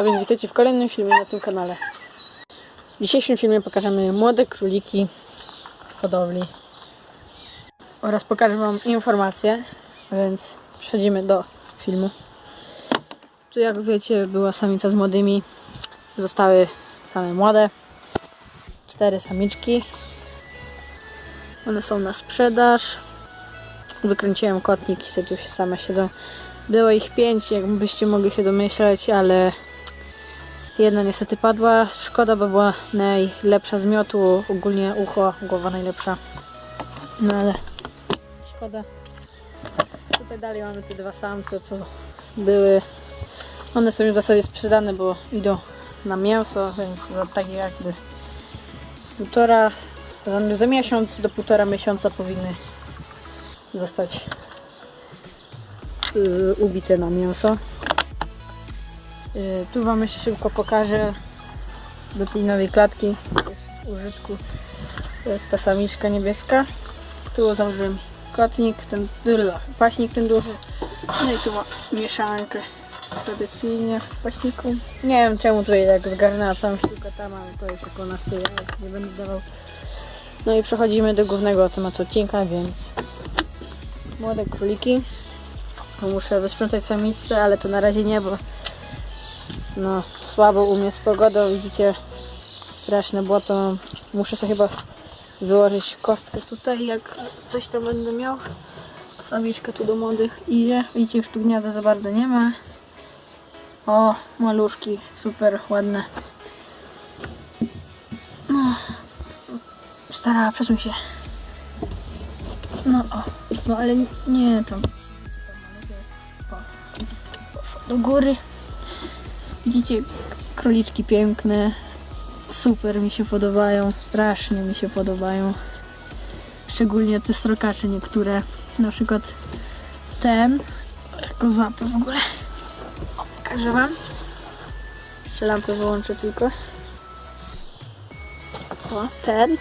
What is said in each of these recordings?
A więc witajcie w kolejnym filmie na tym kanale. W dzisiejszym filmie pokażemy młode króliki w hodowli oraz pokażę Wam informacje, więc przechodzimy do filmu. Tu jak wiecie była samica z młodymi, zostały same młode, cztery samiczki. One są na sprzedaż. Wykręciłem kotnik i tu się same siedzą. Było ich pięć, jakbyście mogli się domyśleć, ale jedna niestety padła. Szkoda, bo była najlepsza z miotu, ogólnie ucho, głowa najlepsza. No ale szkoda. Tutaj dalej mamy te dwa samce, co były. One są już w zasadzie sprzedane, bo idą na mięso, więc za takie jakby półtora, za- miesiąc do półtora miesiąca powinny zostać y, ubite na mięso. Y, tu Wam jeszcze szybko pokażę do tej nowej klatki jest w użytku. To jest ta samiczka niebieska. Tu założyłem kotnik, ten dyla, paśnik ten duży. No i tu ma mieszankę tradycyjnie paśniku. Nie wiem czemu tutaj tak zgarnęła całą sztukę tam, ale to jest tylko na tyle, nie będę dawał. No i przechodzimy do głównego tematu odcinka, więc młode króliki. Muszę wysprzątać samiczce, ale to na razie nie, bo no, słabo u mnie z pogodą, widzicie, straszne błoto. Muszę sobie chyba wyłożyć kostkę tutaj, jak coś tam będę miał. Samiczka tu do młodych idzie. Widzicie, już tu gniazda za bardzo nie ma. O, maluszki, super ładne. No, stara, przesuń się. No, o, no ale nie tam. Do góry. Widzicie, króliczki piękne. Super mi się podobają, strasznie mi się podobają. Szczególnie te srokacze niektóre. Na przykład ten. Go złapę w ogóle. O, pokażę wam. Jeszcze lampę wyłączę tylko. O, ten.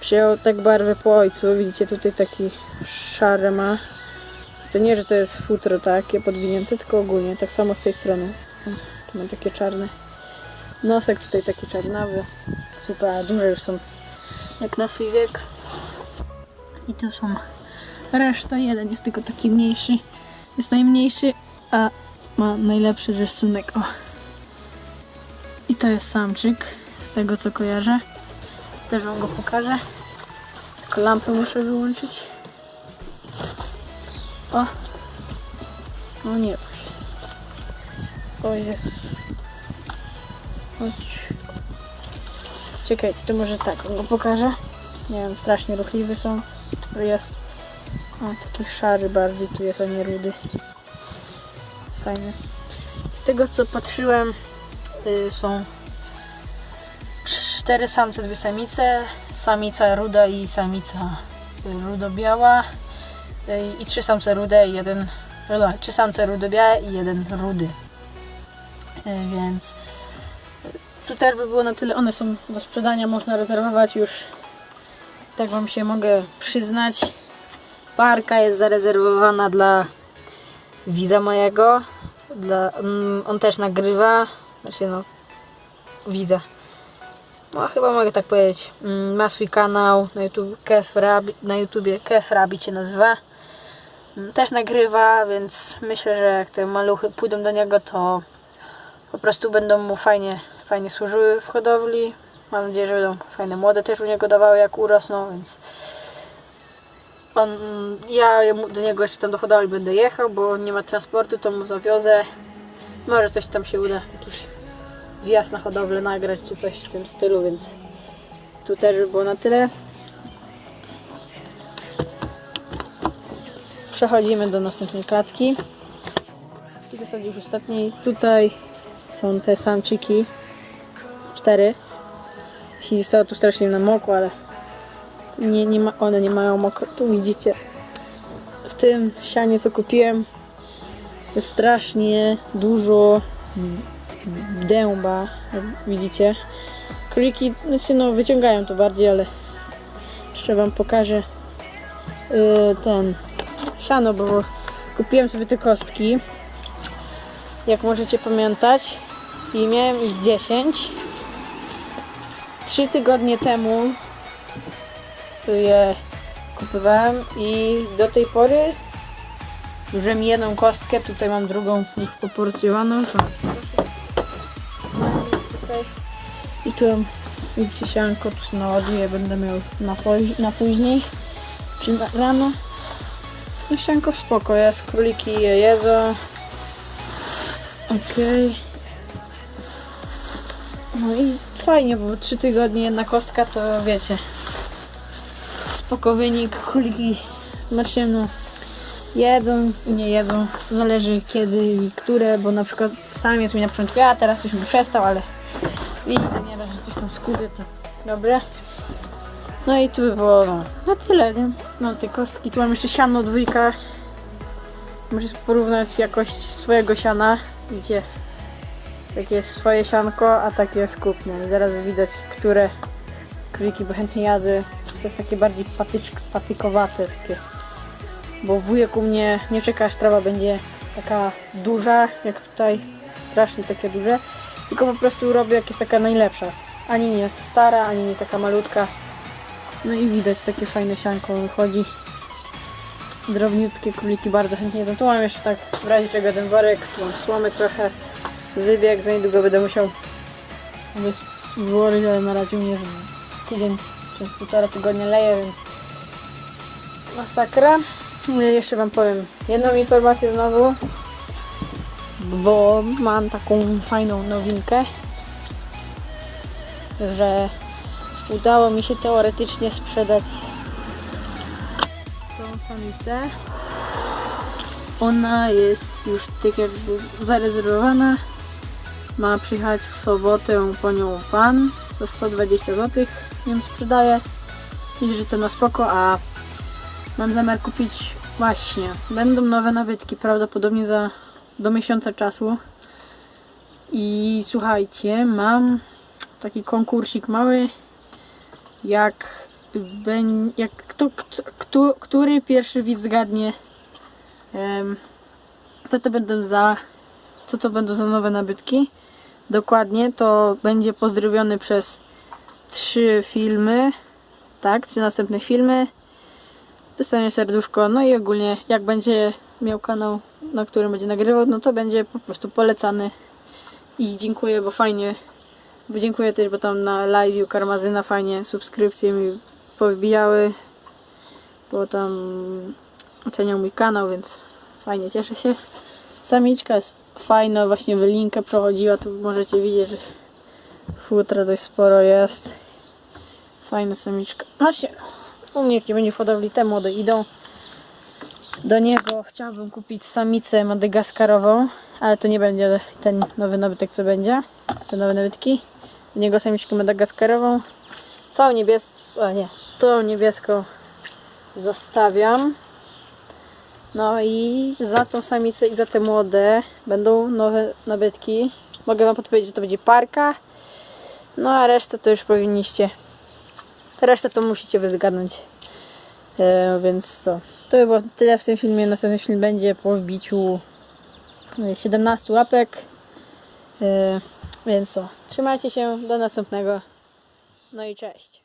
Przyjął tak barwę po ojcu. Widzicie tutaj taki szary ma. To nie, że to jest futro takie podwinięte, tylko ogólnie. Tak samo z tej strony. Tu mam takie czarne. Nosek tutaj taki czarnawy. Super, duże już są jak na swój wiek. I to są reszta. Jeden jest tylko taki mniejszy. Jest najmniejszy, a ma najlepszy rysunek. O. I to jest samczyk, z tego co kojarzę. Też wam go pokażę. Tylko lampę muszę wyłączyć. O. No nie. O jest. Chodź. Czekajcie, to może tak go pokażę. Nie wiem, strasznie ruchliwy są. Tu jest. O, taki szary bardziej tu jest, a nie rudy. Fajny. Z tego co patrzyłem, y, są cztery samce, dwie samice. Samica ruda i samica rudo-biała. Y, I trzy samce rude i jeden. no, Trzy samce rudo-białe i jeden rudy. Y, Więc tu też by było na tyle. One są do sprzedania, można rezerwować już. Tak Wam się mogę przyznać. Parka jest zarezerwowana dla widza mojego. Dla, mm, on też nagrywa. Znaczy no, widza. No chyba mogę tak powiedzieć. Mm, Ma swój kanał na YouTube, Kef Rabi, na YouTubie Kef Rabi się nazywa. Mm, Też nagrywa, więc myślę, że jak te maluchy pójdą do niego, to po prostu będą mu fajnie, fajnie służyły w hodowli. Mam nadzieję, że będą fajne młode też u niego dawały jak urosną, więc on, ja do niego jeszcze tam do hodowli będę jechał, bo nie ma transportu, to mu zawiozę. Może coś tam się uda, jakiś wjazd na hodowlę nagrać, czy coś w tym stylu, więc tu też by było na tyle. Przechodzimy do następnej klatki. W zasadzie już ostatniej. Tutaj są te samczyki. Cztery. I zostało tu strasznie na mokło, ale nie, nie ma, one nie mają mokro. Tu widzicie w tym sianie co kupiłem jest strasznie dużo dęba, widzicie. Króliki znaczy no, wyciągają to bardziej, ale jeszcze wam pokażę yy, ten siano, bo kupiłem sobie te kostki. jak możecie pamiętać. I miałem ich 10. Trzy tygodnie temu je kupowałem i do tej pory Użyłem jedną kostkę, tutaj mam drugą już poporcjowaną. I tu mam widzicie sianko, tu naładuję, będę miał na, na później, czy na rano. No sianko spoko jest, króliki je jedzą. Okej. No i fajnie, bo trzy tygodnie jedna kostka to wiecie. Spoko wynik, króliki, znaczy no jedzą i nie jedzą. Zależy kiedy i które, bo na przykład sam jest mi na początku, ja teraz już mi przestał, ale widzę nieraz, że coś tam skubie, to dobre. No i tu by było no, tyle, nie? No te kostki, tu mam jeszcze siano dwójka. Możesz porównać jakość swojego siana, widzicie, takie jest swoje sianko, a takie jest kupne. Zaraz widać, które króliki by chętnie jadły. To jest takie bardziej patyczk, patykowate, takie bo wujek u mnie nie czeka aż trawa będzie taka duża, jak tutaj, strasznie takie duże, tylko po prostu robię jak jest taka najlepsza. Ani nie stara, ani nie taka malutka. No i widać takie fajne sianko wychodzi. Drobniutkie króliki bardzo chętnie jedzą. Tu mam jeszcze tak w razie czego ten worek, tu mam słomy trochę, wybieg, za niedługo będę musiał wyłożyć, ale na razie mnie że tydzień czy półtora tygodnia leje, więc masakra. No Jeszcze Wam powiem jedną informację znowu, bo mam taką fajną nowinkę, że udało mi się teoretycznie sprzedać tą samicę. Ona jest już tak jakby zarezerwowana. Ma przyjechać w sobotę po nią pan za 120 zł. Ją sprzedaję. Myślę, że cena spoko, a Mam zamiar kupić właśnie. Będą nowe nabytki prawdopodobnie za do miesiąca czasu. I słuchajcie, mam taki konkursik mały. Jak jak kto, kto, który pierwszy widz zgadnie em, co to będą za co to będą za nowe nabytki. Dokładnie to będzie pozdrowiony przez trzy filmy. Tak, trzy następne filmy dostanie serduszko, no i ogólnie jak będzie miał kanał, na którym będzie nagrywał, no to będzie po prostu polecany i dziękuję, bo fajnie, bo dziękuję też, bo tam na live'u Karmazyna fajnie subskrypcje mi powbijały, bo tam oceniał mój kanał, więc fajnie, cieszę się. Samiczka jest fajna, właśnie wylinkę przechodziła, tu możecie widzieć, że futra dość sporo jest. Fajna samiczka. Znaczy, u mnie nie będzie w hodowli, te młode idą. Do niego chciałabym kupić samicę madagaskarową, ale to nie będzie ten nowy nabytek, co będzie. Te nowe nabytki. Do niego samiczkę madagaskarową. Tą niebieską, a nie, tą niebieską zostawiam. No i za tą samicę i za te młode będą nowe nabytki. Mogę wam podpowiedzieć, że to będzie parka. No a resztę to już powinniście Resztę to musicie wyzgadnąć. E, więc co? To by było tyle w tym filmie. Następny film będzie po wbiciu e, 17 łapek. E, więc co? Trzymajcie się. Do następnego. No i cześć.